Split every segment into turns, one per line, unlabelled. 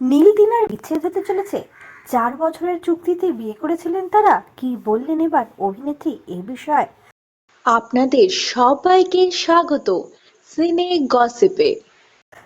নীল দিনার বিচ্ছেদ হতে চলেছে। চার বছরের চুক্তিতে বিয়ে করেছিলেন তারা। কি বললেন এবার অভিনেত্রী এ বিষয়ে?
আপনাদের সবাইকে স্বাগত সিনে গসিপে।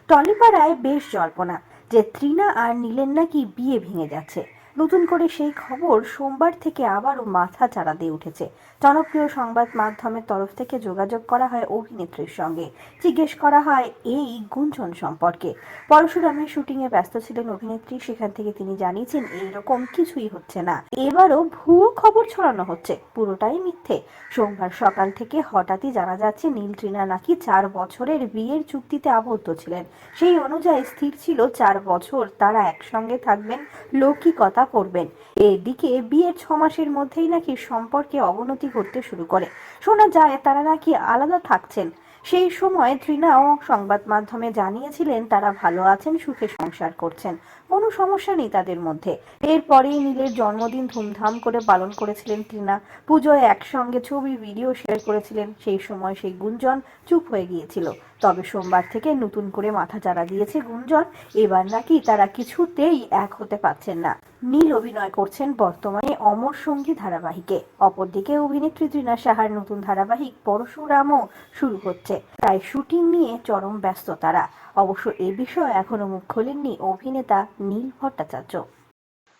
টলিপাড়ায় বেশ জল্পনা যে ত্রিনা আর নীলের নাকি বিয়ে ভেঙে যাচ্ছে। নতুন করে সেই খবর সোমবার থেকে আবারও মাথা চাড়া দিয়ে উঠেছে। জনপ্রিয় সংবাদ মাধ্যমের তরফ থেকে যোগাযোগ করা হয় অভিনেত্রীর সঙ্গে। জিজ্ঞেস করা হয় এই গুঞ্জন সম্পর্কে। পরশুরামের শুটিংয়ে ব্যস্ত ছিলেন অভিনেত্রী, সেখান থেকে তিনি জানিয়েছেন, এইরকম কিছুই হচ্ছে না। এবারও ভুয়ো খবর ছড়ানো হচ্ছে। পুরোটাই মিথ্যে। সোমবার সকাল থেকে হঠাৎই জানা যাচ্ছে, নীল ট্রিনা নাকি চার বছরের বিয়ের চুক্তিতে আবদ্ধ ছিলেন। সেই অনুযায়ী স্থির ছিল চার বছর। তারা একসঙ্গে থাকবেন। লৌকিকতা করবেন। এদিকে বিয়ের ছ মাসের মধ্যেই নাকি সম্পর্কে অবনতি ঘটতে শুরু করে। শোনা যায় তারা নাকি আলাদা থাকছেন। সেই সময় তৃণাও সংবাদ মাধ্যমে জানিয়েছিলেন তারা ভালো আছেন, সুখে সংসার করছেন। কোনো সমস্যা নেই তাদের মধ্যে। এরপরেই নীলের জন্মদিন ধুমধাম করে পালন করেছিলেন তৃণা। পুজোয় একসঙ্গে ছবি, ভিডিও শেয়ার করেছিলেন। সেই সময় সেই গুঞ্জন চুপ হয়ে গিয়েছিল। তবে সোমবার থেকে নতুন করে মাথা চাড়া দিয়েছে গুঞ্জন। এবার নাকি তারা কিছুতেই এক হতে পারছেন না। নীল অভিনয় করছেন বর্তমানে অমর সঙ্গী ধারাবাহিকে। অপরদিকে অভিনেত্রী তৃণা সাহার নতুন ধারাবাহিক পরশুরামও শুরু হচ্ছে। তাই শুটিং নিয়ে চরম ব্যস্ত তারা অবশ্য এ বিষয়ে এখনও মুখ খোলেননি অভিনেতা নীল ভট্টাচার্য।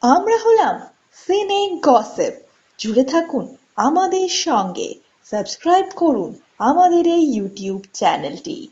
আমরা হলাম সিনে গসিপ। জুড়ে থাকুন আমাদের সঙ্গে। সাবস্ক্রাইব করুন আমাদের এই ইউটিউব চ্যানেলটি।